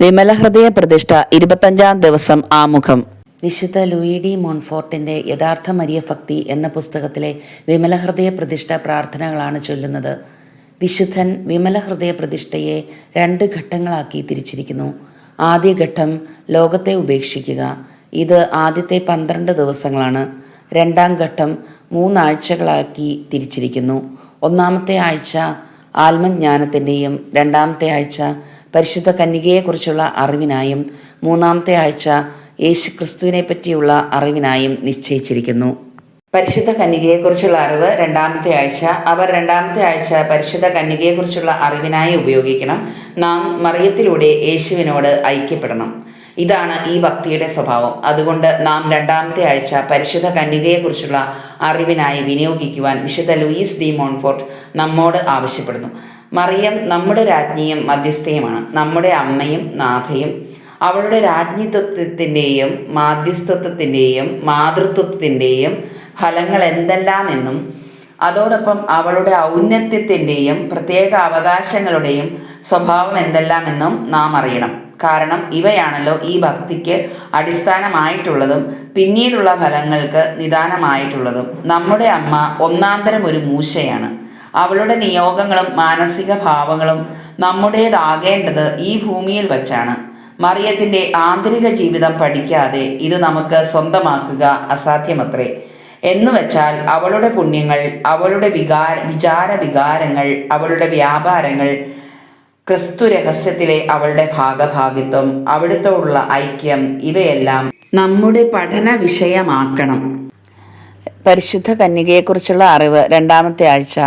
വിമല ഹൃദയ പ്രതിഷ്ഠ ഇരുപത്തഞ്ചാം ദിവസം ആമുഖം. വിശുദ്ധ ലൂയി ഡി മോൺഫോർട്ടിന്റെ യഥാർത്ഥ മരിയ ഭക്തി എന്ന പുസ്തകത്തിലെ വിമല ഹൃദയ പ്രതിഷ്ഠ പ്രാർത്ഥനകളാണ് ചൊല്ലുന്നത്. വിശുദ്ധൻ വിമല ഹൃദയ പ്രതിഷ്ഠയെ രണ്ട് ഘട്ടങ്ങളാക്കി തിരിച്ചിരിക്കുന്നു. ആദ്യ ഘട്ടം ലോകത്തെ ഉപേക്ഷിക്കുക. ഇത് ആദ്യത്തെ പന്ത്രണ്ട് ദിവസങ്ങളാണ്. രണ്ടാം ഘട്ടം മൂന്നാഴ്ചകളാക്കി തിരിച്ചിരിക്കുന്നു. ഒന്നാമത്തെ ആഴ്ച ആത്മജ്ഞാനത്തിന്റെയും രണ്ടാമത്തെ ആഴ്ച പരിശുദ്ധ കന്യകയെക്കുറിച്ചുള്ള അറിവിനായും മൂന്നാമത്തെ ആഴ്ച യേശു ക്രിസ്തുവിനെ പറ്റിയുള്ള അറിവിനായും നിശ്ചയിച്ചിരിക്കുന്നു. പരിശുദ്ധ കന്യകയെക്കുറിച്ചുള്ള അറിവ് രണ്ടാമത്തെ ആഴ്ച. അവർ രണ്ടാമത്തെ ആഴ്ച പരിശുദ്ധ കന്യകയെക്കുറിച്ചുള്ള അറിവിനായി ഉപയോഗിക്കണം. നാം മറിയത്തിലൂടെ യേശുവിനോട് ഐക്യപ്പെടണം. ഇതാണ് ഈ ഭക്തിയുടെ സ്വഭാവം. അതുകൊണ്ട് നാം രണ്ടാമത്തെ ആഴ്ച പരിശുദ്ധ കന്യകയെക്കുറിച്ചുള്ള അറിവിനായി വിനിയോഗിക്കുവാൻ വിശുദ്ധ ലൂയിസ് ഡി മോൺഫോർട്ട് നമ്മോട് ആവശ്യപ്പെടുന്നു. മറിയം നമ്മുടെ രാജ്ഞിയും മധ്യസ്ഥയുമാണ്. നമ്മുടെ അമ്മയും നാഥയും അവളുടെ രാജ്ഞിത്വത്തിന്റെയും മാധ്യസ്ഥത്വത്തിന്റെയും മാതൃത്വത്തിന്റെയും ഫലങ്ങൾ എന്തെല്ലാമെന്നും അതോടൊപ്പം അവളുടെ ഔന്നത്യത്തിന്റെയും പ്രത്യേക അവകാശങ്ങളുടെയും സ്വഭാവം എന്തെല്ലാമെന്നും നാം അറിയണം. കാരണം ഇവയാണല്ലോ ഈ ഭക്തിക്ക് അടിസ്ഥാനമായിട്ടുള്ളതും പിന്നീടുള്ള ഫലങ്ങൾക്ക് നിദാനമായിട്ടുള്ളതും. നമ്മുടെ അമ്മ ഒന്നാന്തരം ഒരു മൂശയാണ്. അവളുടെ നിയോഗങ്ങളും മാനസിക ഭാവങ്ങളും നമ്മുടേതാകേണ്ടത് ഈ ഭൂമിയിൽ വച്ചാണ്. മറിയത്തിന്റെ ആന്തരിക ജീവിതം പഠിക്കാതെ ഇത് നമുക്ക് സ്വന്തമാക്കുക അസാധ്യമത്രേ. എന്ന് വെച്ചാൽ അവളുടെ പുണ്യങ്ങൾ അവളുടെ വികാര വിചാര വികാരങ്ങൾ അവളുടെ വ്യാപാരങ്ങൾ ക്രിസ്തു രഹസ്യത്തിലെ അവളുടെ ഭാഗഭാഗിത്വം അവിടുത്തോടുള്ള ഐക്യം ഇവയെല്ലാം നമ്മുടെ പഠന വിഷയമാക്കണം. പരിശുദ്ധ കന്യകയെക്കുറിച്ചുള്ള അറിവ് രണ്ടാമത്തെ ആഴ്ച.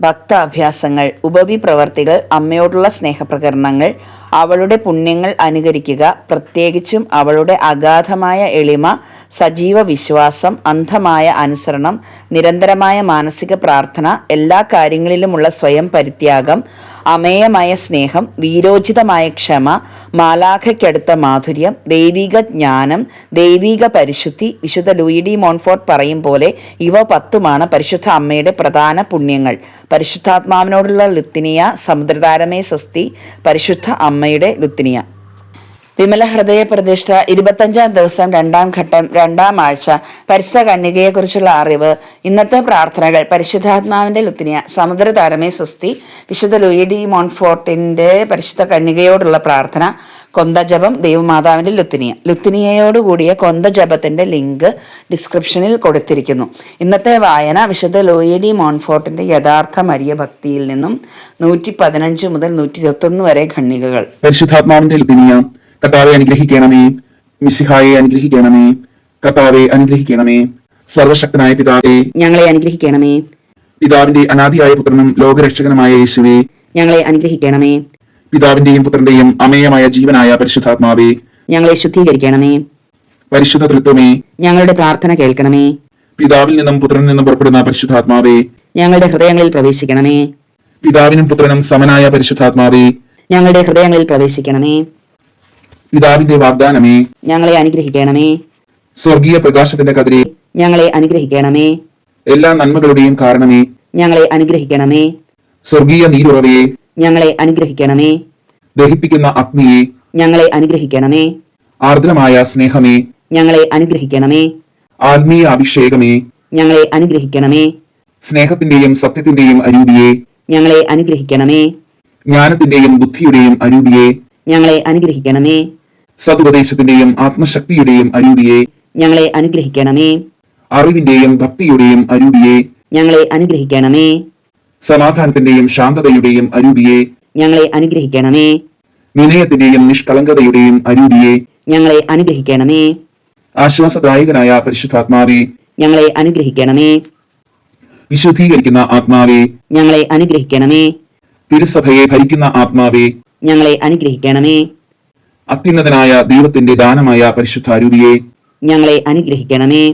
ഭക്താഭ്യാസങ്ങൾ ഉപവി പ്രവർത്തികൾ അമ്മയോടുള്ള സ്നേഹപ്രകരണങ്ങൾ അവളുടെ പുണ്യങ്ങൾ അനുകരിക്കുക പ്രത്യേകിച്ചും അവളുടെ അഗാധമായ എളിമ സജീവ വിശ്വാസം അന്ധമായ അനുസരണം നിരന്തരമായ മാനസിക പ്രാർത്ഥന എല്ലാ കാര്യങ്ങളിലുമുള്ള സ്വയം പരിത്യാഗം അമേയമായ സ്നേഹം വീരോചിതമായ ക്ഷമ മാലാഖയ്ക്കടുത്ത മാധുര്യം ദൈവിക ജ്ഞാനം ദൈവിക പരിശുദ്ധി വിശുദ്ധ ലൂയിഡി മോൺഫോർട്ട് പറയും പോലെ ഇവ പത്തുമാണ് പരിശുദ്ധ അമ്മയുടെ പ്രധാന പുണ്യങ്ങൾ. പരിശുദ്ധാത്മാവിനോടുള്ള ലുത്തിനിയ സമുദ്രതാരമേ സ്വസ്തി പരിശുദ്ധ അമ്മയുടെ ലുത്തിനിയ. വിമല ഹൃദയ പ്രതിഷ്ഠ ഇരുപത്തഞ്ചാം ദിവസം രണ്ടാം ഘട്ടം രണ്ടാം ആഴ്ച. പരിശുദ്ധ കന്യകയെക്കുറിച്ചുള്ള അറിവ് ഇന്നത്തെ പ്രാർത്ഥനകൾ പരിശുദ്ധാത്മാവിന്റെ ലുത്തിനിയ സമുദ്രതാരമേ സ്വസ്തി വിശുദ്ധ ലൂയി ഡി മോൺഫോർട്ടിന്റെ പരിശുദ്ധ കന്യകയോടുള്ള പ്രാർത്ഥന കൊന്തജപം ദൈവമാതാവിന്റെ ലുത്തിനിയ. ലുത്തിനിയയോടുകൂടിയ കൊന്തജപത്തിന്റെ ലിങ്ക് ഡിസ്ക്രിപ്ഷനിൽ കൊടുത്തിരിക്കുന്നു. ഇന്നത്തെ വായന വിശുദ്ധ ലൂയി ഡി മോൺഫോർട്ടിന്റെ യഥാർത്ഥ മരിയ ഭക്തിയിൽ നിന്നും നൂറ്റി പതിനഞ്ച് മുതൽ നൂറ്റി ഇരുപത്തൊന്ന് വരെ ഖണ്ണികകൾ പരിശുദ്ധാത്മാവിന്റെ കർത്താവെ അനുഗ്രഹിക്കണമേ. മിസിഹായെ അനുഗ്രഹിക്കണമേ. കർത്താവെ അനുഗ്രഹിക്കണമേ. സർവശക്തനായ പിതാവെ ഞങ്ങളെ അനുഗ്രഹിക്കണമേ. പിതാവിന്റെ അനാദിയായ പുത്രനും ലോകരക്ഷകനുമായ യേശുവേ ഞങ്ങളെ അനുഗ്രഹിക്കണമേ. പിതാവിന്റെയും പുത്രന്റെയും അമേയമായ ജീവനായ പരിശുദ്ധാത്മാവെ ഞങ്ങളെ ശുദ്ധീകരിക്കണമേ. പരിശുദ്ധ തൃത്വമേ ഞങ്ങളുടെ പ്രാർത്ഥന കേൾക്കണമേ. പിതാവിൽ നിന്നും പുത്രനിൽ നിന്നും പുറപ്പെടുന്ന പരിശുദ്ധാത്മാവേ ഞങ്ങളുടെ ഹൃദയങ്ങളിൽ പ്രവേശിക്കണമേ. പിതാവിനും പുത്രനും സമനായ പരിശുദ്ധാത്മാവേ ഞങ്ങളുടെ ഹൃദയങ്ങളിൽ പ്രവേശിക്കണമേ. പിതാവിന്റെ വാഗ്ദാനമേ. ഞങ്ങളെ അനുഗ്രഹിക്കണമേ. സ്വർഗീയ പ്രകാശത്തിന്റെ കതിരെ. ഞങ്ങളെ അനുഗ്രഹിക്കണമേ. എല്ലാ നന്മകളുടെയും കാരണമേ. ഞങ്ങളെ അനുഗ്രഹിക്കണമേ. സ്വർഗീയ നീരുറവയെ ഞങ്ങളെ അനുഗ്രഹിക്കണമേ. ദഹിപ്പിക്കുന്ന അഗ്നിയെ. ഞങ്ങളെ അനുഗ്രഹിക്കണമേ. ആർദ്രമായ സ്നേഹമേ. ഞങ്ങളെ അനുഗ്രഹിക്കണമേ. ആത്മീയ അഭിഷേകമേ. ഞങ്ങളെ അനുഗ്രഹിക്കണമേ. സ്നേഹത്തിന്റെയും സത്യത്തിന്റെയും അരൂപിയെ. ഞങ്ങളെ അനുഗ്രഹിക്കണമേ. ജ്ഞാനത്തിന്റെയും ബുദ്ധിയുടെയും അരൂപിയെ. ഞങ്ങളെ അനുഗ്രഹിക്കണമേ. സതുപദേശത്തിന്റെയും ആത്മശക്തിയുടെയും അരൂപിയെ. ഞങ്ങളെ അനുഗ്രഹിക്കണമേ. അറിവിന്റെയും ഭക്തിയുടെയും അരൂപിയെ. ഞങ്ങളെ അനുഗ്രഹിക്കണമേ. സമാധാനത്തിന്റെയും ശാന്തതയുടെയും അരൂപിയെ. ഞങ്ങളെ അനുഗ്രഹിക്കണമേ. വിനയത്തിന്റെയും നിഷ്കളങ്കതയുടെയും അരൂപിയെ. ഞങ്ങളെ അനുഗ്രഹിക്കണമേ. ആശ്വാസദായകനായ പരിശുദ്ധാത്മാവെ. ഞങ്ങളെ അനുഗ്രഹിക്കണമേ. വിശുദ്ധീകരിക്കുന്ന ആത്മാവെ. ഞങ്ങളെ അനുഗ്രഹിക്കണമേ. തിരുസഭയെ ഭരിക്കുന്ന ആത്മാവെ. ഞങ്ങളെ അനുഗ്രഹിക്കണമേ. അത്യുന്നതനായ ദൈവത്തിന്റെ ദാനമായ പരിശുദ്ധ അരൂപിയെ. ഞങ്ങളെ അനുഗ്രഹിക്കണമേ.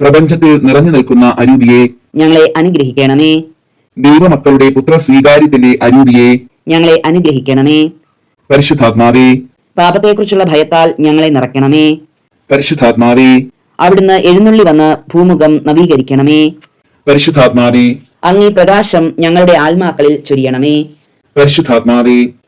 പ്രപഞ്ചത്തിൽ നിറഞ്ഞു നിൽക്കുന്ന അരൂപിയെ. ഞങ്ങളെ അനുഗ്രഹിക്കണമേ. ദൈവമക്കളുടെ പുത്ര സ്വീകാര്യത്തിന്റെ അരൂപിയെ. ഞങ്ങളെ അനുഗ്രഹിക്കണമേ. പരിശുദ്ധാത്മാവേ. പാപത്തെക്കുറിച്ചുള്ള ഭയത്താൽ ഞങ്ങളെ നിറയ്ക്കണമേ. പരിശുദ്ധാത്മാവേ. അവിടുന്ന് എഴുന്നള്ളി വന്ന് ഭൂമുഖം നവീകരിക്കണമേ. പരിശുദ്ധാത്മാവേ. അങ്ങേ പ്രകാശം ഞങ്ങളുടെ ആത്മാക്കളിൽ ചൊരിയണമേ. പരിശുദ്ധാത്മാവേ.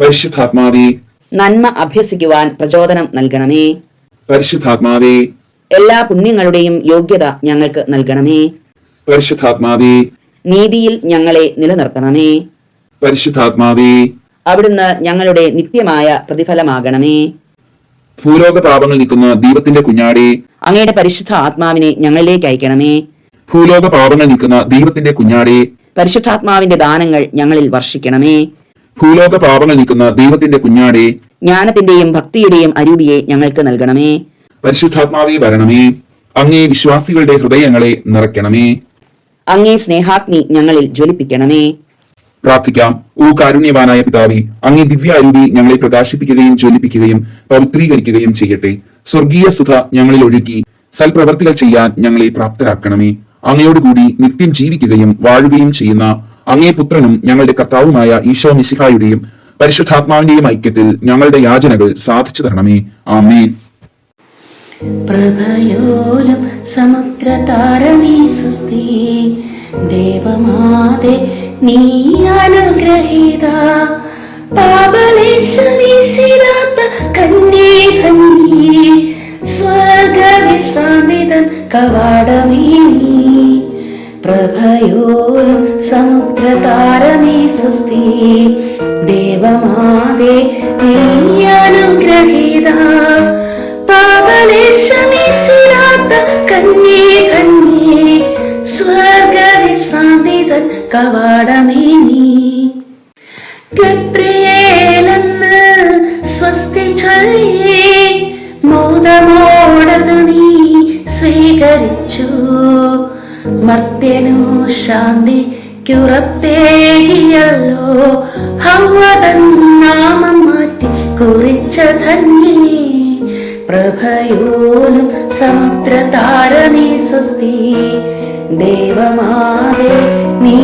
പരിശുദ്ധാത്മാവേ നന്മ അഭ്യസിക്കുവാൻ പ്രചോദനം നൽകണമേ. പരിശുദ്ധാത്മാവേ എല്ലാ പുണ്യങ്ങളുടെയും യോഗ്യത ഞങ്ങൾക്ക് നൽകണമേ. പരിശുദ്ധാത്മാവേ നീതിയിൽ ഞങ്ങളെ നിലനിർത്തണമേ. പരിശുദ്ധാത്മാവേ അവിടുന്ന് ഞങ്ങളുടെ നിത്യമായ പ്രതിഫലമാകണമേ. ഭൂലോക പാപങ്ങൾ നീക്കുന്ന ദൈവത്തിന്റെ കുഞ്ഞാടി അങ്ങയുടെ പരിശുദ്ധ ആത്മാവിനെ ഞങ്ങളിലേക്ക് അയക്കണമേ. ഭൂലോക പാപങ്ങൾ നീക്കുന്ന ദൈവത്തിന്റെ കുഞ്ഞാടി പരിശുദ്ധാത്മാവിന്റെ ദാനങ്ങൾ ഞങ്ങളിൽ വർഷിക്കണമേ. ഭൂലോക പാപങ്ങൾ നീക്കുന്ന ദൈവത്തിന്റെ കുഞ്ഞാടെ. ജ്ഞാനത്തിന്റെയും ഭക്തിയുടെയും അരൂപിയെ ഞങ്ങൾക്ക് നൽകണമേ. പരിശുദ്ധാത്മാവി വരണമേ. അങ്ങേ വിശ്വാസികളുടെ ഹൃദയങ്ങളെ നിറയ്ക്കണമേ. അങ്ങേ സ്നേഹാഗ്നി ഞങ്ങളിൽ ജ്വലിപ്പിക്കണമേ. പ്രാർത്ഥിക്കാം. ഓ കാരുണ്യവാനായ പിതാവി അങ്ങേ ദിവ്യാരൂപി ഞങ്ങളെ പ്രകാശിപ്പിക്കുകയും ജ്വലിപ്പിക്കുകയും പവിത്രീകരിക്കുകയും ചെയ്യട്ടെ. സ്വർഗീയ സുഖ ഞങ്ങളിൽ ഒഴുകി സൽപ്രവർത്തികൾ ചെയ്യാൻ ഞങ്ങളെ പ്രാപ്തരാക്കണമേ. അങ്ങയോടുകൂടി നിത്യം ജീവിക്കുകയും വാഴുകയും ചെയ്യുന്ന അങ്ങേ പുത്രനും ഞങ്ങളുടെ കർത്താവുമായ ഈശോ മിശിഹായുടെയും പരിശുദ്ധാത്മാവിന്റെയും ഐക്യത്തിൽ ഞങ്ങളുടെ യാചനകൾ സാധിച്ചു തരണമേ. ആമേൻ. പ്രഭയോലും സമുദ്രതാരമീ സുസ്തി ദേവമാതെ നീ അനുഗ്രഹീത. പാപലേശമീശിരാത്ത കന്യേ ധന്യേ സ്വർഗവിശ്രാന്തിതൻ കവാടമേ നീ. പ്രഭയോലും സമുദ്രതാരമേ സുസ്തി ദേവമാതേ നീയനുഗ്രഹീത പാപലേശമീശിരാത്ത കന്യേ കന്യേ. സ്വർഗവിശ്രാന്തിതൻ കവാടമേ നീ. ഗബ്രിയേലെന്ന് സ്വസ്തി ചൊല്ലേ മോദമോടത് നീ സ്വീകരിച്ചു. മർത്യനു ശാന്തിക്കുറപ്പേകിയല്ലോ ഹവതൻ നാമം മാറ്റി കുറിച്ച ധന്യേ. പ്രഭയോലും സമുദ്ര താരമീ സ്വസ്തി. ദേവമാതേ നീ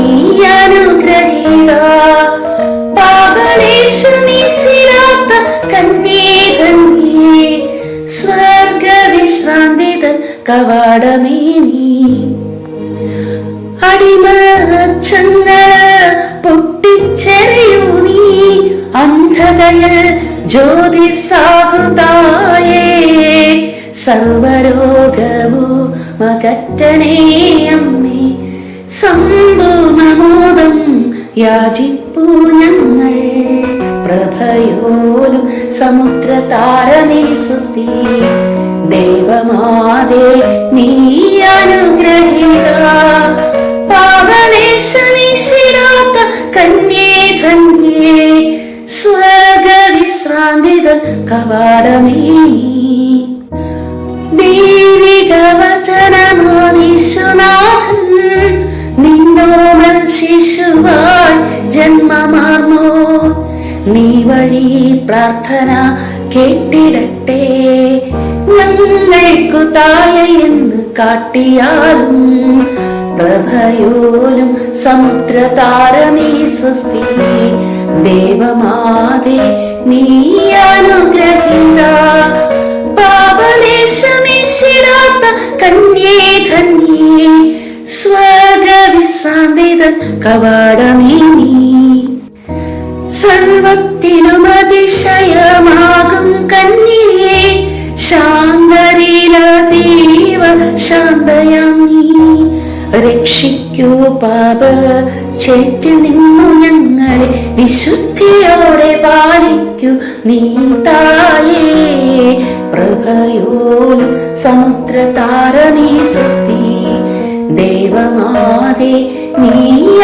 അനുഗ്രഹീത. പാപലേശമീശിരാത്ത കന്യേ കന്യേ സ്വർഗവിശ്രാന്തിതൻ കവാടമേ നീ. അടിമച്ചങ്ങല പൊട്ടിച്ചെറിയൂ നീ. അന്ധതയിൽ ജ്യോതിസാകുതായേ സർവരോഗവോ മകറ്റനേ അമ്മേ. സമ്പൂർണമോദം യാചിപ്പൂ ഞങ്ങൾ. പ്രഭയോലും സമുദ്ര താരമേ സുസ്തി ദേവമാതേ നീ അനുഗ്രഹീത. ധന്യേ സ്വർഗവിശ്രാന്തിതൻ കവാടമേ. ദൈവിക വചനമാവിശ്വനാഥൻ നിന്നോമൽ ശിശുവായി ജന്മമാർന്നു. നീ വഴി പ്രാർത്ഥന കേട്ടിടട്ടെ. ഞങ്ങൾക്കു തായ എന്ന് കാട്ടിയാലും പ്രഭയോലും സമുദ്ര താരമേ സ്വസ്തി ദേവമാതേ നീ അനുഗ്രഹിത. പാപലേശമീശിരാത്ത കന്യേ ധന്യേ സ്വർഗവിശ്രാന്തിതൻ കവാടമേ നീ. സർവത്തിനും അതിശയമാകും കന്യേ ശാന്തരീലതീവ ശാന്തയാം. നീ രക്ഷിക്കൂ പാപ ചേറ്റിൽ നിന്നു ഞങ്ങളെ വിശുദ്ധിയോടെ പാലിക്കൂ നീ തായേ പ്രഭയോലും സമുദ്ര താരമേ സ്വസ്തി ദേവമാതേ നീ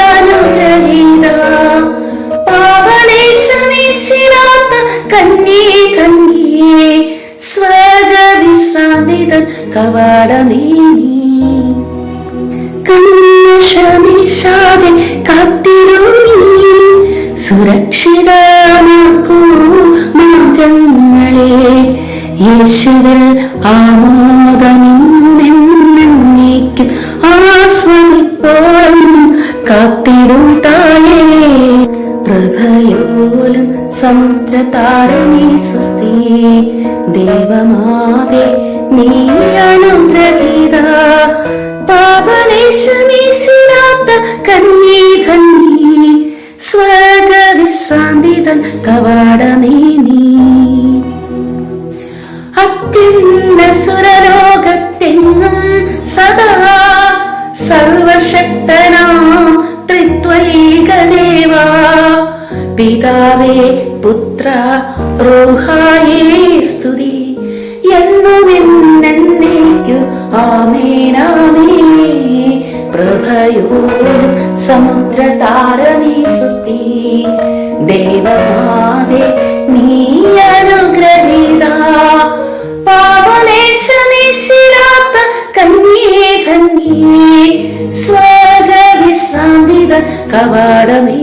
അനുഗ്രഹീത. കവാടമേ നീ കന്യശമീശാതെ കാത്തിരൂ സുരക്ഷിതമാക്കൂ സുരക്ഷിതമാക്കൂ യേശുവിൽ ആമോദമെന്നേക്കും ആസ്വദിപ്പോഴും കാത്തിടും തായേ പ്രഭയോലും സമുദ്ര താരമേ സ്വസ്തി ദേവമാതേ നീ അനുഗ്രഹീത പാപലേശമീശിരാത്ത കന്യേ ധന്യേ സ്വർഗവിശ്രാന്തിതൻ കവാടമേ നീ. അത്യുന്ന സുരലോകത്തെങ്ങും സദാ സർവശക്തനാം ത്രിത്വൈകദേവ. പിതാവേ പുത്ര റോഹായേ സ്തുതി. എന്നുമെന്നേക്കു ആമേനാമേ പ്രഭയോലും സമുദ്ര സുസ്ഥി. ദേവമാതേ നീ അനുഗ്രഹീത. പാവലേശമേശിരാത്ത കന്യേ ധന്യേ. സ്വർഗ വിശ്രാന്തിത കവാടമേ.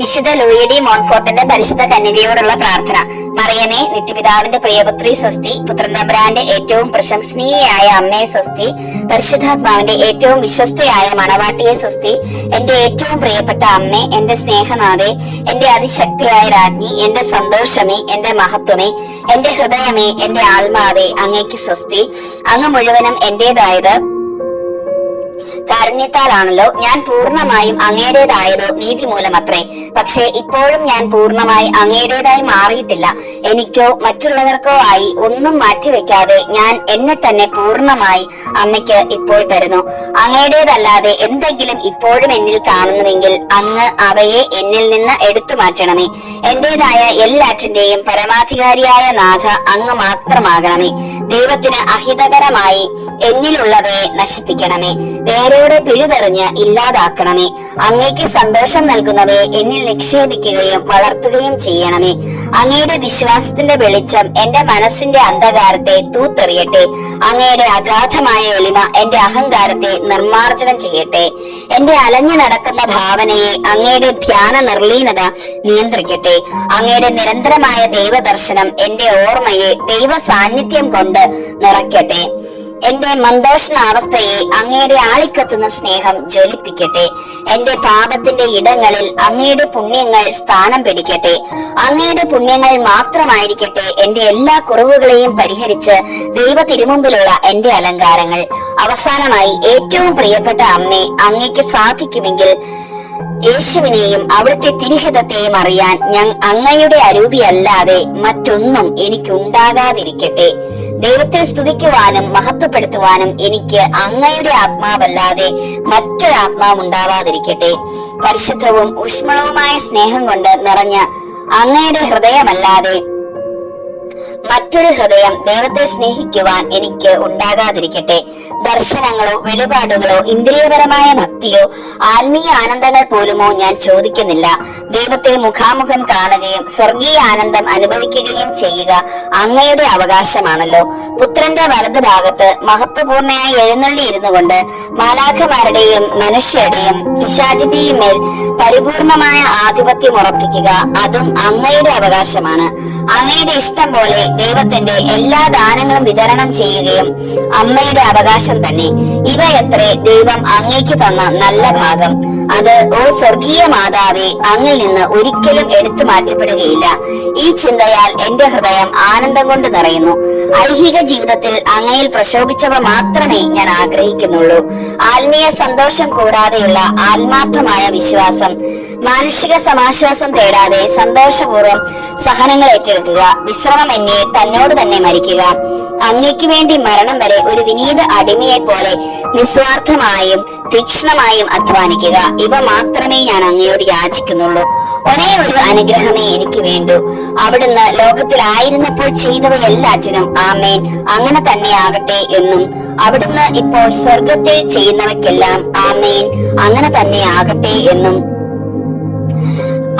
വിശുദ്ധ ലൂയിഡി മോൺഫോർട്ടിന്റെ പരിശുദ്ധ കന്യകയോടുള്ള പ്രാർത്ഥന. മറിയമേ നിത്യപിതാവിന്റെ പ്രിയപുത്രി സ്വസ്തി പുത്രനബ്രാന്റെ ഏറ്റവും പ്രശംസനീയയായ അമ്മയെ സ്വസ്തി പരിശുദ്ധാത്മാവിന്റെ ഏറ്റവും വിശ്വസ്തയായ മണവാട്ടിയെ സ്വസ്തി എന്റെ ഏറ്റവും പ്രിയപ്പെട്ട അമ്മേ എന്റെ സ്നേഹനാഥെ എന്റെ അതിശക്തിയായ രാജ്ഞി എന്റെ സന്തോഷമേ എന്റെ മഹത്വമേ എന്റെ ഹൃദയമേ എന്റെ ആത്മാവേ അങ്ങേക്ക് സ്വസ്തി. അങ്ങ് മുഴുവനും എന്റേതായത് കാരുണ്യത്താലാണല്ലോ ഞാൻ പൂർണമായും അങ്ങയുടേതായതോ നീതി മൂലമത്രേ. പക്ഷേ ഇപ്പോഴും ഞാൻ പൂർണമായി അങ്ങയുടേതായി മാറിയിട്ടില്ല. എനിക്കോ മറ്റുള്ളവർക്കോ ആയി ഒന്നും മാറ്റിവെക്കാതെ ഞാൻ എന്നെ തന്നെ പൂർണമായി അമ്മയ്ക്ക് ഇപ്പോൾ തരുന്നു. അങ്ങയുടേതല്ലാതെ എന്തെങ്കിലും ഇപ്പോഴും എന്നിൽ കാണുന്നുവെങ്കിൽ അങ്ങ് അവയെ എന്നിൽ നിന്ന് എടുത്തു മാറ്റണമേ. എന്റേതായ എല്ലാറ്റിന്റെയും പരമാധികാരിയായ നാഥ അങ്ങ് മാത്രമാകണമേ. ദൈവത്തിന് അഹിതകരമായി എന്നിലുള്ളവയെ നശിപ്പിക്കണമേ. വേരോടെ പിഴുതെറിഞ്ഞ് ഇല്ലാതാക്കണമേ. അങ്ങേക്ക് സന്തോഷം നൽകുന്നവയെ എന്നിൽ നിക്ഷേപിക്കുകയും വളർത്തുകയും ചെയ്യണമേ. അങ്ങയുടെ വിശ്വാസത്തിന്റെ വെളിച്ചം എന്റെ മനസ്സിന്റെ അന്ധകാരത്തെ തൂത്തെറിയട്ടെ. അങ്ങയുടെ അഗാധമായ എളിമ എന്റെ അഹങ്കാരത്തെ നിർമാർജനം ചെയ്യട്ടെ. എന്റെ അലഞ്ഞു നടക്കുന്ന ഭാവനയെ അങ്ങയുടെ ധ്യാന നിർലീനത നിയന്ത്രിക്കട്ടെ. അങ്ങയുടെ നിരന്തരമായ ദൈവദർശനം എന്റെ ഓർമ്മയെ ദൈവ സാന്നിധ്യം കൊണ്ട് നിറയ്ക്കട്ടെ. എന്റെ മന്ദോഷണ അവസ്ഥയെ അങ്ങയുടെ ആളിക്കത്തുന്ന സ്നേഹം ജ്വലിപ്പിക്കട്ടെ. എന്റെ പാപത്തിന്റെ ഇടങ്ങളിൽ അങ്ങയുടെ പുണ്യങ്ങൾ സ്ഥാനം പിടിക്കട്ടെ. അങ്ങയുടെ പുണ്യങ്ങൾ മാത്രമായിരിക്കട്ടെ എന്റെ എല്ലാ കുറവുകളെയും പരിഹരിച്ച് ദൈവ തിരുമുമ്പിലുള്ള എന്റെ അലങ്കാരങ്ങൾ. അവസാനമായി ഏറ്റവും പ്രിയപ്പെട്ട അമ്മേ അങ്ങയ്ക്ക് സാധിക്കുമെങ്കിൽ യേശുവിനെയും അവിടുത്തെ തിരിഹിതത്തെയും അറിയാൻ ഞാൻ അങ്ങയുടെ അരൂപിയല്ലാതെ മറ്റൊന്നും എനിക്കുണ്ടാകാതിരിക്കട്ടെ. ദൈവത്തെ സ്തുതിക്കുവാനും മഹത്വപ്പെടുത്തുവാനും എനിക്ക് അങ്ങയുടെ ആത്മാവല്ലാതെ മറ്റൊരു ആത്മാവ് ഉണ്ടാവാതിരിക്കട്ടെ പരിശുദ്ധവും ഊഷ്മളവുമായ സ്നേഹം കൊണ്ട് നിറഞ്ഞ അങ്ങയുടെ ഹൃദയമല്ലാതെ മറ്റൊരു ഹൃദയം ദൈവത്തെ സ്നേഹിക്കുവാൻ എനിക്ക് ഉണ്ടാകാതിരിക്കട്ടെ. ദർശനങ്ങളോ വെളിപാടുകളോ ഇന്ദ്രിയപരമായ ഭക്തിയോ ആത്മീയ ആനന്ദങ്ങൾ പോലുമോ ഞാൻ ചോദിക്കുന്നില്ല. ദൈവത്തെ മുഖാമുഖം കാണുകയും സ്വർഗീയ ആനന്ദം അനുഭവിക്കുകയും ചെയ്യുക അങ്ങയുടെ അവകാശമാണല്ലോ. പുത്രന്റെ വലത് ഭാഗത്ത് മഹത്വപൂർണയായി എഴുന്നള്ളി ഇരുന്നു കൊണ്ട് മാലാഖമാരുടെയും മനുഷ്യരുടെയും പിശാചിന്റെയും മേൽ പരിപൂർണമായ ആധിപത്യം ഉറപ്പിക്കുക അതും അങ്ങയുടെ അവകാശമാണ്. അങ്ങയുടെ ഇഷ്ടം പോലെ ദൈവത്തിന്റെ എല്ലാ ദാനങ്ങളും വിതരണം ചെയ്യുകയും അമ്മയുടെ അവകാശം തന്നെ. ഇവയത്രേ ദൈവം അങ്ങേക്ക് തന്ന നല്ല ഭാഗം. അത് ഓ സ്വർഗീയ മാതാവെ അങ്ങിൽ നിന്ന് ഒരിക്കലും എടുത്തു മാറ്റപ്പെടുകയില്ല. ഈ ചിന്തയാൽ എന്റെ ഹൃദയം ആനന്ദം കൊണ്ട് നിറയുന്നു. ഐഹിക ജീവിതത്തിൽ അങ്ങയിൽ പ്രശോഭിച്ചവ മാത്രമേ ഞാൻ ആഗ്രഹിക്കുന്നുള്ളൂ. ആത്മീയ സന്തോഷം കൂടാതെയുള്ള ആത്മാർത്ഥമായ വിശ്വാസം മാനുഷിക സമാശ്വാസം തേടാതെ സന്തോഷപൂർവം സഹനങ്ങൾ ഏറ്റെടുക്കുക വിശ്രമം എന്നെ തന്നോട് തന്നെ മരിക്കുക. അങ്ങയ്ക്ക് വേണ്ടി മരണം വരെ ഒരു വിനീത അടിമയെ പോലെ നിസ്വാർത്ഥമായും തീക്ഷ്ണമായും അധ്വാനിക്കുക. ഇവ മാത്രമേ ഞാൻ അങ്ങയോട് യാചിക്കുന്നുള്ളൂ. ഒരേ ഒരു അനുഗ്രഹമേ എനിക്ക് വേണ്ടൂ. അവിടുന്ന് ലോകത്തിലായിരുന്നപ്പോൾ ചെയ്തവയെല്ലാറ്റിനും ആമേൻ. അങ്ങനെ തന്നെ ആകട്ടെ എന്നും. അവിടുന്ന് ഇപ്പോൾ സ്വർഗത്തിൽ ചെയ്യുന്നവയ്ക്കെല്ലാം ആമേൻ. അങ്ങനെ തന്നെ ആകട്ടെ എന്നും.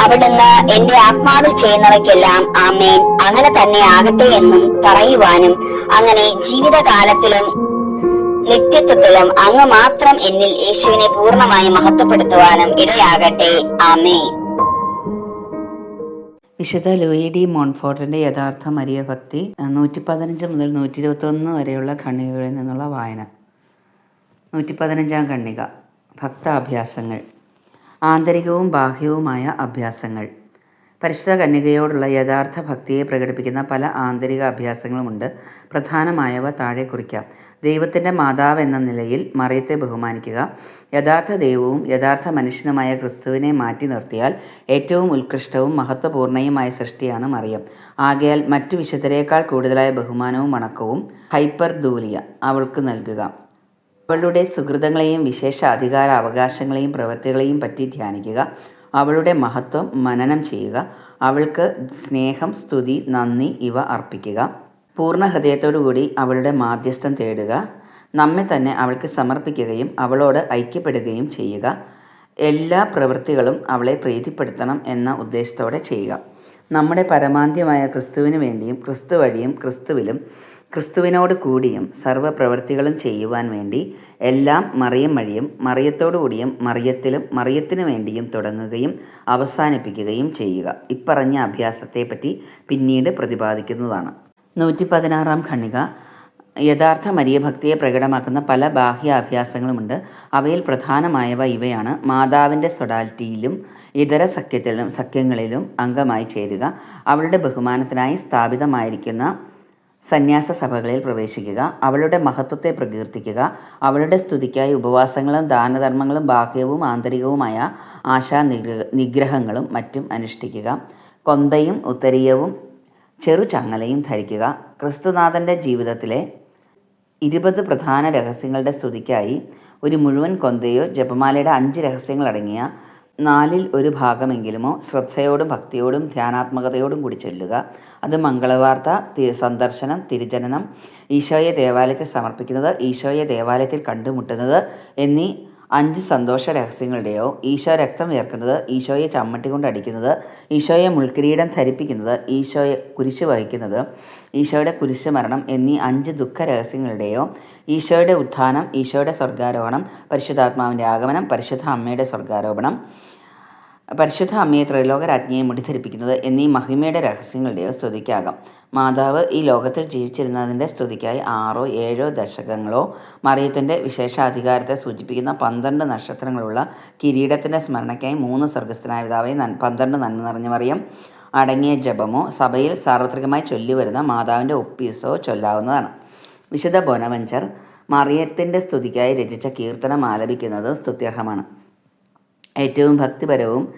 അവിടുന്ന് എന്റെ ആത്മാവിൽ ചെയ്യുന്നവയ്ക്കെല്ലാം ആമേൻ. അങ്ങനെ തന്നെ ആകട്ടെ എന്നും പറയുവാനും അങ്ങനെ ജീവിതകാലത്തിലും നിത്യത്വത്തിലും അങ്ങ് മാത്രം എന്നിൽ യേശുവിനെ പൂർണമായി മഹത്വപ്പെടുത്തുവാനും ഇടയാകട്ടെ. ആമേൻ. വിശുദ്ധ ലൂയി ഡി മോൺഫോർട്ടിന്റെ യഥാർത്ഥ മരിയ ഭക്തി നൂറ്റി പതിനഞ്ച് മുതൽ നൂറ്റി ഇരുപത്തി ഒന്ന് വരെയുള്ള ഖണ്ണികകളിൽ നിന്നുള്ള വായന. നൂറ്റി പതിനഞ്ചാം ഖണ്ണിക ഭക്താഭ്യാസങ്ങൾ. ആന്തരികവും ബാഹ്യവുമായ അഭ്യാസങ്ങൾ. പരിശുദ്ധ കന്യകയോടുള്ള യഥാർത്ഥ ഭക്തിയെ പ്രകടിപ്പിക്കുന്ന പല ആന്തരിക അഭ്യാസങ്ങളുമുണ്ട്. പ്രധാനമായവ താഴെ കുറിക്കാം. ദൈവത്തിന്റെ മാതാവ് എന്ന നിലയിൽ മറിയത്തെ ബഹുമാനിക്കുക. യഥാർത്ഥ ദൈവവും യഥാർത്ഥ മനുഷ്യനുമായ ക്രിസ്തുവിനെ മാറ്റി നിർത്തിയാൽ ഏറ്റവും ഉത്കൃഷ്ടവും മഹത്വപൂർണയുമായ സൃഷ്ടിയാണ് മറിയം. ആകയാൽ മറ്റു വിശുദ്ധരേക്കാൾ കൂടുതലായ ബഹുമാനവും വണക്കവും ഹൈപ്പർ ദൂലിയ അവൾക്ക് നൽകുക. അവളുടെ സുഹൃതങ്ങളെയും വിശേഷ അധികാര അവകാശങ്ങളെയും പ്രവൃത്തികളെയും പറ്റി ധ്യാനിക്കുക. അവളുടെ മഹത്വം മനനം ചെയ്യുക. അവൾക്ക് സ്നേഹം സ്തുതി നന്ദി ഇവ അർപ്പിക്കുക. പൂർണ ഹൃദയത്തോടുകൂടി അവളുടെ മാധ്യസ്ഥം തേടുക. നമ്മെ തന്നെ അവൾക്ക് സമർപ്പിക്കുകയും അവളോട് ഐക്യപ്പെടുകയും ചെയ്യുക. എല്ലാ പ്രവൃത്തികളും അവളെ പ്രീതിപ്പെടുത്തണം എന്ന ഉദ്ദേശത്തോടെ ചെയ്യുക. നമ്മുടെ പരമാന്ത്യമായ ക്രിസ്തുവിന് വേണ്ടിയും ക്രിസ്തു വഴിയും ക്രിസ്തുവിലും ക്രിസ്തുവിനോട് കൂടിയും സർവപ്രവൃത്തികളും ചെയ്യുവാൻ വേണ്ടി എല്ലാം മറിയം വഴിയും മറിയത്തോടു കൂടിയും മറിയത്തിലും മറിയത്തിനു വേണ്ടിയും തുടങ്ങുകയും അവസാനിപ്പിക്കുകയും ചെയ്യുക. ഇപ്പറഞ്ഞ അഭ്യാസത്തെപ്പറ്റി പിന്നീട് പ്രതിപാദിക്കുന്നതാണ്. നൂറ്റി പതിനാറാം ഖണ്ണിക യഥാർത്ഥ മരിയഭക്തിയെ പ്രകടമാക്കുന്ന പല ബാഹ്യ അഭ്യാസങ്ങളുമുണ്ട്. അവയിൽ പ്രധാനമായവ ഇവയാണ്. മാതാവിന്റെ സൊഡാലിറ്റിയിലും ഇതര സഖ്യത്തിലും സഖ്യങ്ങളിലും അംഗമായി ചേരുക. അവളുടെ ബഹുമാനത്തിനായി സ്ഥാപിതമായിരിക്കുന്ന സന്യാസ സഭകളിൽ പ്രവേശിക്കുക അവളുടെ മഹത്വത്തെ പ്രകീർത്തിക്കുക അവളുടെ സ്തുതിക്കായി ഉപവാസങ്ങളും ദാനധർമ്മങ്ങളും ബാഹ്യവും ആന്തരികവുമായ ആശാ നിഗ്രഹങ്ങളും മറ്റും അനുഷ്ഠിക്കുക കൊന്തയും ഉത്തരീയവും ചെറുചങ്ങലയും ധരിക്കുക. ക്രിസ്തുനാഥന്റെ ജീവിതത്തിലെ ഇരുപത് പ്രധാന രഹസ്യങ്ങളുടെ സ്തുതിക്കായി ഒരു മുഴുവൻ കൊന്തയോ ജപമാലയുടെ അഞ്ച് രഹസ്യങ്ങളടങ്ങിയ നാലിൽ ഒരു ഭാഗമെങ്കിലുമോ ശ്രദ്ധയോടും ഭക്തിയോടും ധ്യാനാത്മകതയോടും കൂടി ചൊല്ലുക. അത് മംഗളവാർത്ത സന്ദർശനം തിരുജനനം ഈശോയെ ദേവാലയത്തിൽ സമർപ്പിക്കുന്നത് ഈശോയെ ദേവാലയത്തിൽ കണ്ടുമുട്ടുന്നത് എന്നീ അഞ്ച് സന്തോഷ രഹസ്യങ്ങളുടെയോ ഈശോ രക്തം ഉയർക്കുന്നത് ഈശോയെ ചമ്മട്ടി കൊണ്ട് അടിക്കുന്നത് ഈശോയെ മുൾക്കിരീടം ധരിപ്പിക്കുന്നത് ഈശോയെ കുരിശ് വഹിക്കുന്നത് ഈശോയുടെ കുരിശ് മരണം എന്നീ അഞ്ച് ദുഃഖ രഹസ്യങ്ങളുടെയോ ഈശോയുടെ ഉത്ഥാനം ഈശോയുടെ സ്വർഗാരോഹണം പരിശുദ്ധാത്മാവിന്റെ ആഗമനം പരിശുദ്ധ അമ്മയുടെ സ്വർഗാരോപണം പരിശുദ്ധ അമ്മയെ ത്രൈലോകരാജ്ഞിയെ മുടിധരിപ്പിക്കുന്നത് എന്നീ മഹിമയുടെ രഹസ്യങ്ങളുടെയോ സ്തുതിക്കാകാം. മാതാവ് ഈ ലോകത്തിൽ ജീവിച്ചിരുന്നതിന്റെ സ്തുതിക്കായി ആറോ ഏഴോ ദശകങ്ങളോ മറിയത്തിന്റെ വിശേഷാധികാരത്തെ സൂചിപ്പിക്കുന്ന പന്ത്രണ്ട് നക്ഷത്രങ്ങളുള്ള കിരീടത്തിന്റെ സ്മരണയ്ക്കായി മൂന്ന് സ്വർഗസ്ഥനായ പിതാവെ നൻ പന്ത്രണ്ട് നന്മ നിറഞ്ഞ മറിയം അടങ്ങിയ ജപമോ സഭയിൽ സാർവത്രികമായി ചൊല്ലിവരുന്ന മാതാവിന്റെ ഒപ്പീസോ ചൊല്ലാവുന്നതാണ്. വിശുദ്ധ ബോനവഞ്ചർ മറിയത്തിന്റെ സ്തുതിക്കായി രചിച്ച കീർത്തനം ആലപിക്കുന്നത് സ്തുത്യർഹമാണ്. ഏറ്റവും ഭക്തിപരവും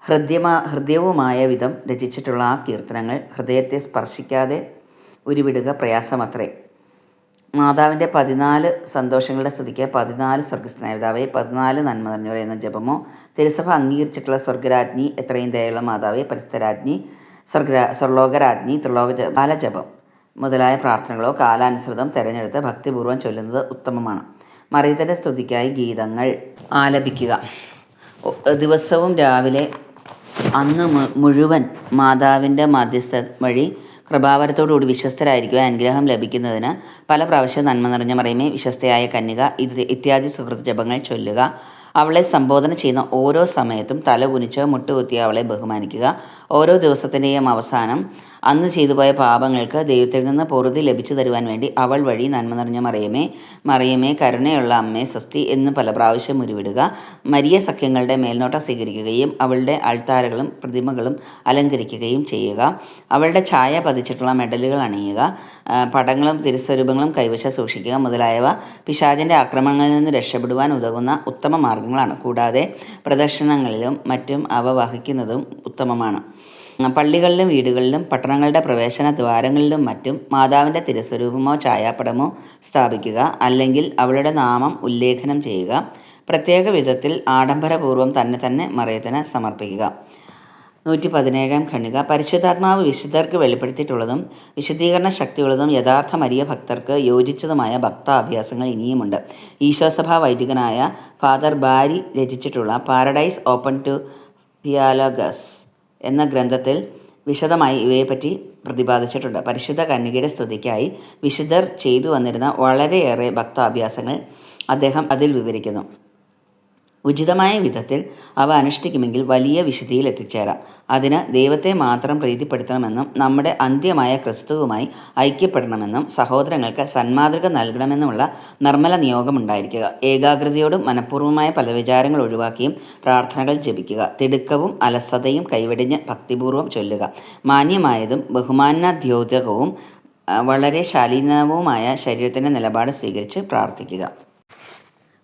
ഹൃദ്യമാ ഹൃദ്യവുമായ വിധം രചിച്ചിട്ടുള്ള ആ കീർത്തനങ്ങൾ ഹൃദയത്തെ സ്പർശിക്കാതെ ഉരുവിടുക പ്രയാസമത്രേ. മാതാവിന്റെ പതിനാല് സന്തോഷങ്ങളുടെ സ്തുതിക്ക് പതിനാല് സ്വർഗസ്നേഹിതാവെ പതിനാല് നന്മ നിറഞ്ഞവരെ എന്ന ജപമോ തിരുസഭ അംഗീകരിച്ചിട്ടുള്ള സ്വർഗരാജ്ഞി എത്രയും ദയുള്ള മാതാവെ പരിസ്ഥരാജ്ഞി സ്വർഗരാ സ്വർലോകരാജ്ഞി ത്രിലോക ബാലജപം മുതലായ പ്രാർത്ഥനകളോ കാലാനുസൃതം തിരഞ്ഞെടുത്ത് ഭക്തിപൂർവം ചൊല്ലുന്നത് ഉത്തമമാണ്. മറിയത്തിന്റെ സ്തുതിക്കായി ഗീതങ്ങൾ ആലപിക്കുക. ദിവസവും രാവിലെ അന്ന് മുഴുവൻ മാതാവിന്റെ മധ്യസ്ഥ വഴി കൃപാവരത്തോടുകൂടി വിശ്വസ്തരായിരിക്കുക അനുഗ്രഹം ലഭിക്കുന്നതിന് പല പ്രാവശ്യം നന്മ നിറഞ്ഞ മറിയമേ വിശ്വസ്തയായ കന്യക ഇത് ഇത്യാദി സുഹൃത്ത് ജപങ്ങൾ ചൊല്ലുക അവളെ സംബോധന ചെയ്യുന്ന ഓരോ സമയത്തും തല കുനിച്ച് മുട്ടുകുത്തി അവളെ ബഹുമാനിക്കുക. ഓരോ ദിവസത്തിന്റെയും അവസാനം അന്ന് ചെയ്തു പോയ പാപങ്ങൾക്ക് ദൈവത്തിൽ നിന്ന് പൊറുതി ലഭിച്ചു തരുവാൻ വേണ്ടി അവൾ വഴി നന്മ നിറഞ്ഞ മറിയമേ മറിയമേ കരുണയുള്ള അമ്മേ സ്വസ്തി എന്ന് പല പ്രാവശ്യം ഉരുവിടുക. മരിയ സഖ്യങ്ങളുടെ മേൽനോട്ടം സ്വീകരിക്കുകയും അവളുടെ അൾത്താരകളും പ്രതിമകളും അലങ്കരിക്കുകയും ചെയ്യുക. അവളുടെ ഛായ പതിച്ചിട്ടുള്ള മെഡലുകൾ അണിയുക. പടങ്ങളും തിരുസ്വരൂപങ്ങളും കൈവശം സൂക്ഷിക്കുക മുതലായവ പിശാചിന്റെ ആക്രമണങ്ങളിൽ നിന്ന് രക്ഷപ്പെടുവാൻ ഉതകുന്ന ഉത്തമ മാർഗങ്ങളാണ്. കൂടാതെ പ്രദർശനങ്ങളിലും മറ്റും അവ വഹിക്കുന്നതും ഉത്തമമാണ്. പള്ളികളിലും വീടുകളിലും പട്ടണങ്ങളുടെ പ്രവേശന ദ്വാരങ്ങളിലും മറ്റും മാതാവിന്റെ തിരുസ്വരൂപമോ ഛായാപടമോ സ്ഥാപിക്കുക അല്ലെങ്കിൽ അവളുടെ നാമം ഉല്ലേഖനം ചെയ്യുക. പ്രത്യേക വിധത്തിൽ ആഡംബരപൂർവം തന്നെ തന്നെ മറിയത്തിന് സമർപ്പിക്കുക. നൂറ്റി പതിനേഴാം ഖണ്ഡിക. പരിശുദ്ധാത്മാവ് വിശുദ്ധർക്ക് വെളിപ്പെടുത്തിയിട്ടുള്ളതും വിശുദ്ധീകരണ ശക്തിയുള്ളതും യഥാർത്ഥ മരിയ ഭക്തർക്ക് യോജിച്ചതുമായ ഭക്താഭ്യാസങ്ങൾ ഇനിയുമുണ്ട്. ഈശോസഭാ വൈദികനായ ഫാദർ ബാരി രചിച്ചിട്ടുള്ള പാരഡൈസ് ഓപ്പൺ ടു പിയാലോഗസ് എന്ന ഗ്രന്ഥത്തിൽ വിശദമായി ഇവയെപ്പറ്റി പ്രതിപാദിച്ചിട്ടുണ്ട്. പരിശുദ്ധ കന്യകയുടെ സ്തുതിക്കായി വിശുദ്ധർ ചെയ്തു വന്നിരുന്ന വളരെയേറെ ഭക്താഭ്യാസങ്ങൾ അദ്ദേഹം അതിൽ വിവരിക്കുന്നു. ഉചിതമായ വിധത്തിൽ അവ അനുഷ്ഠിക്കുമെങ്കിൽ വലിയ വിശുദ്ധിയിൽ എത്തിച്ചേരാം. അതിന് ദൈവത്തെ മാത്രം പ്രീതിപ്പെടുത്തണമെന്നും നമ്മുടെ അന്ത്യമായ ക്രിസ്തുവുമായി ഐക്യപ്പെടണമെന്നും സഹോദരങ്ങൾക്ക് സന്മാതൃക നൽകണമെന്നുമുള്ള നിർമ്മല നിയോഗമുണ്ടായിരിക്കുക. ഏകാഗ്രതയോടും മനഃപൂർവമായ പല വിചാരങ്ങൾ ഒഴിവാക്കിയും പ്രാർത്ഥനകൾ ജപിക്കുക. തിടുക്കവും അലസതയും കൈവെടിഞ്ഞ് ഭക്തിപൂർവം ചൊല്ലുക. മാന്യമായതും ബഹുമാനാദ്യോതകവും വളരെ ശാലീനവുമായ ശരീരത്തിന്റെ നിലപാട് സ്വീകരിച്ച് പ്രാർത്ഥിക്കുക.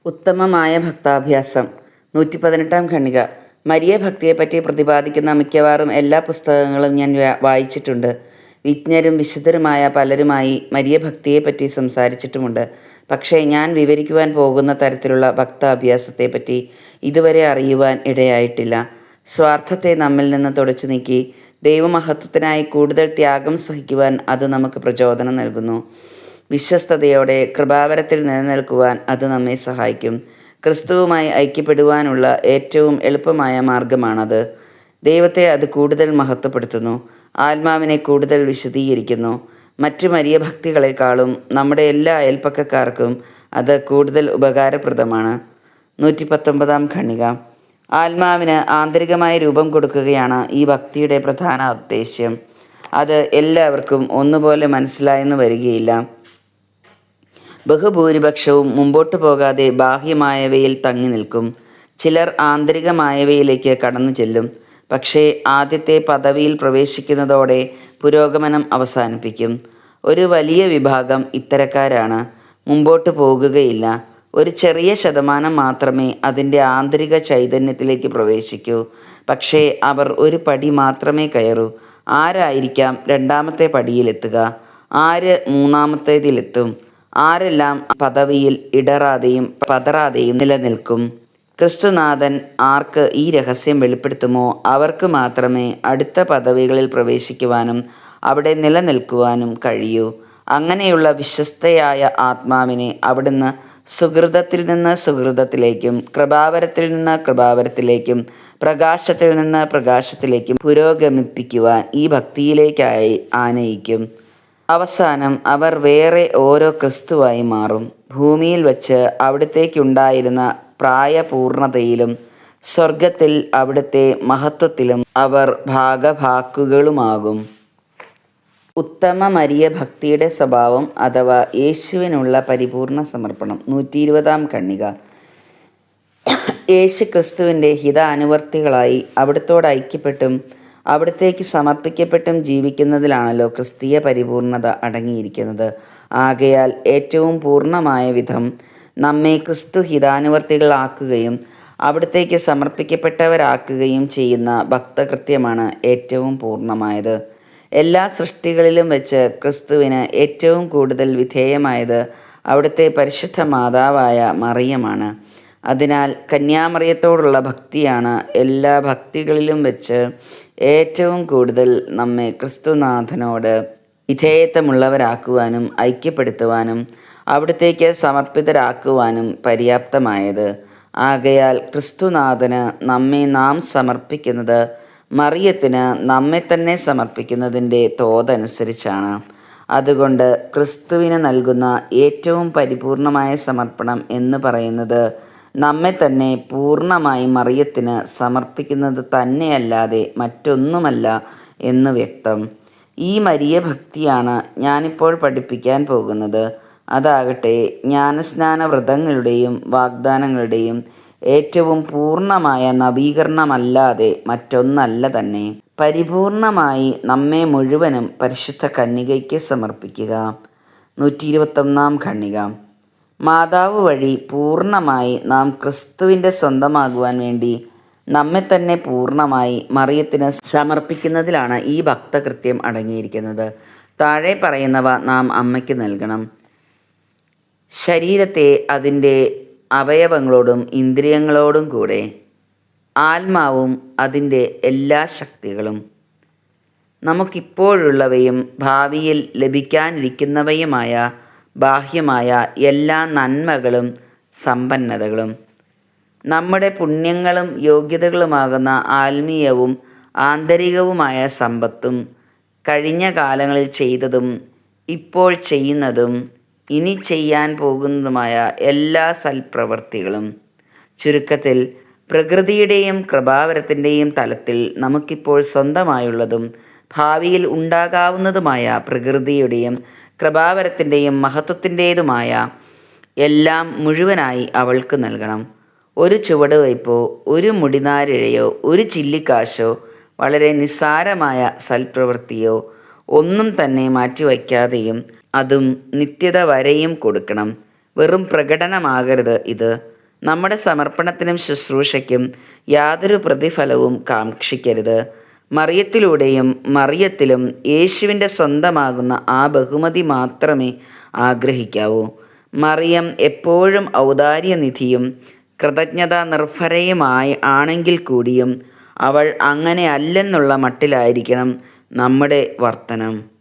ഉത്തമമായ ഭക്താഭ്യാസം. നൂറ്റി പതിനെട്ടാം ഖണ്ഡിക. മരിയ ഭക്തിയെപ്പറ്റി പ്രതിപാദിക്കുന്ന മിക്കവാറും എല്ലാ പുസ്തകങ്ങളും ഞാൻ വായിച്ചിട്ടുണ്ട്. വിജ്ഞരും വിശുദ്ധരുമായ പലരുമായി മരിയ ഭക്തിയെപ്പറ്റി സംസാരിച്ചിട്ടുമുണ്ട്. പക്ഷേ ഞാൻ വിവരിക്കുവാൻ പോകുന്ന തരത്തിലുള്ള ഭക്താഭ്യാസത്തെപ്പറ്റി ഇതുവരെ അറിയുവാൻ ഇടയായിട്ടില്ല. സ്വാർത്ഥത്തെ നമ്മിൽ നിന്ന് തുടച്ചു നീക്കി ദൈവമഹത്വത്തിനായി കൂടുതൽ ത്യാഗം സഹിക്കുവാൻ അത് നമുക്ക് പ്രചോദനം നൽകുന്നു. വിശ്വസ്തയോടെ കൃപാവരത്തിൽ നിലനിൽക്കുവാൻ അത് നമ്മെ സഹായിക്കും. ക്രിസ്തുവുമായി ഐക്യപ്പെടുവാനുള്ള ഏറ്റവും എളുപ്പമായ മാർഗമാണത്. ദൈവത്തെ അത് കൂടുതൽ മഹത്വപ്പെടുത്തുന്നു. ആത്മാവിനെ കൂടുതൽ വിശദീകരിക്കുന്നു. മറ്റു മരിയ ഭക്തികളെക്കാളും നമ്മുടെ എല്ലാ അയൽപ്പക്കക്കാർക്കും അത് കൂടുതൽ ഉപകാരപ്രദമാണ്. നൂറ്റി പത്തൊമ്പതാം ഖണ്ണിക ആത്മാവിന് ആന്തരികമായ രൂപം കൊടുക്കുകയാണ് ഈ ഭക്തിയുടെ പ്രധാന ഉദ്ദേശ്യം. അത് എല്ലാവർക്കും ഒന്നുപോലെ മനസ്സിലായെന്ന് വരികയില്ല. ബഹുഭൂരിപക്ഷവും മുമ്പോട്ടു പോകാതെ ബാഹ്യമായവയിൽ തങ്ങി നിൽക്കും. ചിലർ ആന്തരികമായവയിലേക്ക് കടന്നു ചെല്ലും. പക്ഷേ ആദ്യത്തെ പദവിയിൽ പ്രവേശിക്കുന്നതോടെ പുരോഗമനം അവസാനിപ്പിക്കും. ഒരു വലിയ വിഭാഗം ഇത്തരക്കാരാണ്. മുമ്പോട്ട് പോകുകയില്ല. ഒരു ചെറിയ ശതമാനം മാത്രമേ അതിന്റെ ആന്തരിക ചൈതന്യത്തിലേക്ക് പ്രവേശിക്കൂ. പക്ഷേ അവർ ഒരു പടി മാത്രമേ കയറൂ. ആരായിരിക്കാം രണ്ടാമത്തെ പടിയിലെത്തുക? ആര് മൂന്നാമത്തേതിലെത്തും? ആരെല്ലാം പദവിയിൽ ഇടറാതെയും പതറാതെയും നിലനിൽക്കും? ക്രിസ്തുനാഥൻ ആർക്ക് ഈ രഹസ്യം വെളിപ്പെടുത്തുമോ? അവർക്ക് മാത്രമേ അടുത്ത പദവികളിൽ പ്രവേശിക്കുവാനും അവിടെ നിലനിൽക്കുവാനും കഴിയൂ. അങ്ങനെയുള്ള വിശ്വസ്തയായ ആത്മാവിനെ അവിടുന്ന് സുഹൃതത്തിൽ നിന്ന് സുഹൃതത്തിലേക്കും കൃപാവരത്തിൽ നിന്ന് കൃപാവരത്തിലേക്കും പ്രകാശത്തിൽ നിന്ന് പ്രകാശത്തിലേക്കും പുരോഗമിപ്പിക്കുവാൻ ഈ ഭക്തിയിലേക്കായി ആനയിക്കും. അവസാനം അവർ വേറെ ഓരോ ക്രിസ്തുവായി മാറും. ഭൂമിയിൽ വച്ച് അവിടത്തേക്കുണ്ടായിരുന്ന പ്രായപൂർണതയിലും സ്വർഗത്തിൽ അവിടുത്തെ മഹത്വത്തിലും അവർ ഭാഗഭാക്കുകളുമാകും. ഉത്തമ മരിയ ഭക്തിയുടെ സ്വഭാവം അഥവാ യേശുവിനുള്ള പരിപൂർണ സമർപ്പണം. നൂറ്റി ഇരുപതാം കണ്ണിക. യേശു ക്രിസ്തുവിന്റെ ഹിതാനുവർത്തികളായി അവിടുത്തോട് ഐക്യപ്പെട്ടും അവിടത്തേക്ക് സമർപ്പിക്കപ്പെട്ടും ജീവിക്കുന്നതിലാണല്ലോ ക്രിസ്തീയ പരിപൂർണത അടങ്ങിയിരിക്കുന്നത്. ആകയാൽ ഏറ്റവും പൂർണമായ വിധം നമ്മെ ക്രിസ്തു ഹിതാനുവർത്തികളാക്കുകയും അവിടത്തേക്ക് സമർപ്പിക്കപ്പെട്ടവരാക്കുകയും ചെയ്യുന്ന ഭക്തകൃത്യമാണ് ഏറ്റവും പൂർണമായത് എല്ലാ സൃഷ്ടികളിലും വെച്ച് ക്രിസ്തുവിന് ഏറ്റവും കൂടുതൽ വിധേയമായത് അവിടുത്തെ പരിശുദ്ധ മാതാവായ മറിയമാണ്. അതിനാൽ കന്യാമറിയത്തോടുള്ള ഭക്തിയാണ് എല്ലാ ഭക്തികളിലും വെച്ച് ഏറ്റവും കൂടുതൽ നമ്മെ ക്രിസ്തുനാഥനോട് വിധേയത്വമുള്ളവരാക്കുവാനും ഐക്യപ്പെടുത്തുവാനും അവിടത്തേക്ക് സമർപ്പിതരാക്കുവാനും പര്യാപ്തമായത്. ആകയാൽ ക്രിസ്തുനാഥന് നമ്മെ നാം സമർപ്പിക്കുന്നത് മറിയത്തിന് നമ്മെ തന്നെ സമർപ്പിക്കുന്നതിന്റെ തോതനുസരിച്ചാണ്. അതുകൊണ്ട് ക്രിസ്തുവിന് നൽകുന്ന ഏറ്റവും പരിപൂർണമായ സമർപ്പണം എന്ന് പറയുന്നത് നമ്മെ തന്നെ പൂർണമായി മറിയത്തിന് സമർപ്പിക്കുന്നത് തന്നെയല്ലാതെ മറ്റൊന്നുമല്ല എന്ന് വ്യക്തം. ഈ മരിയ ഭക്തിയാണ് ഞാനിപ്പോൾ പഠിപ്പിക്കാൻ പോകുന്നത്. അതാകട്ടെ ജ്ഞാനസ്നാന വ്രതങ്ങളുടെയും വാഗ്ദാനങ്ങളുടെയും ഏറ്റവും പൂർണമായ നവീകരണമല്ലാതെ മറ്റൊന്നല്ല തന്നെ. പരിപൂർണമായി നമ്മെ മുഴുവനും പരിശുദ്ധ കന്യകയ്ക്ക് സമർപ്പിക്കുക. നൂറ്റി ഇരുപത്തൊന്നാം ഖണ്ണിക മാതാവ് വഴി പൂർണമായി നാം ക്രിസ്തുവിന്റെ സ്വന്തമാകുവാൻ വേണ്ടി നമ്മെ തന്നെ പൂർണമായി മറിയത്തിന് സമർപ്പിക്കുന്നതിലാണ് ഈ ഭക്തകൃത്യം അടങ്ങിയിരിക്കുന്നത്. താഴെ പറയുന്നവ നാം അമ്മയ്ക്ക് നൽകണം. ശരീരത്തെ അതിന്റെ അവയവങ്ങളോടും ഇന്ദ്രിയങ്ങളോടും കൂടെ ആത്മാവും അതിന്റെ എല്ലാ ശക്തികളും. നമുക്കിപ്പോഴുള്ളവയും ഭാവിയിൽ ലഭിക്കാനിരിക്കുന്നവയുമായ ബാഹ്യമായ എല്ലാ നന്മകളും സമ്പന്നതകളും. നമ്മുടെ പുണ്യങ്ങളും യോഗ്യതകളുമാകുന്ന ആത്മീയവും ആന്തരികവുമായ സമ്പത്തും കഴിഞ്ഞ കാലങ്ങളിൽ ചെയ്തതും ഇപ്പോൾ ചെയ്യുന്നതും ഇനി ചെയ്യാൻ പോകുന്നതുമായ എല്ലാ സൽപ്രവർത്തികളും. ചുരുക്കത്തിൽ പ്രകൃതിയുടെയും കൃപാവരത്തിന്റെയും തലത്തിൽ നമുക്കിപ്പോൾ സ്വന്തമായുള്ളതും ഭാവിയിൽ ഉണ്ടാകാവുന്നതുമായ പ്രകൃതിയുടെയും കൃപാവരത്തിന്റെയും മഹത്വത്തിന്റേതുമായ എല്ലാം മുഴുവനായി അവൾക്ക് നൽകണം. ഒരു ചുവടുവയ്പോ ഒരു മുടിനാരിഴയോ ഒരു ചില്ലിക്കാശോ വളരെ നിസ്സാരമായ സൽപ്രവൃത്തിയോ ഒന്നും തന്നെ മാറ്റിവയ്ക്കാതെയും അതും നിത്യത വരെയും കൊടുക്കണം. വെറും പ്രകടനമാകരുത് ഇത്. നമ്മുടെ സമർപ്പണത്തിനും ശുശ്രൂഷയ്ക്കും യാതൊരു പ്രതിഫലവും കാക്ഷിക്കരുത്. മറിയത്തിലൂടെയും മറിയത്തിലും യേശുവിന്റെ സ്വന്തമാകുന്ന ആ ബഹുമതി മാത്രമേ ആഗ്രഹിക്കാവൂ. മറിയം എപ്പോഴും ഔദാര്യനിധിയും കൃതജ്ഞതാ നിർഭരയുമായി ആണെങ്കിൽ കൂടിയും അവൾ അങ്ങനെ അല്ലെന്നുള്ള മട്ടിലായിരിക്കണം നമ്മുടെ വർത്തനം.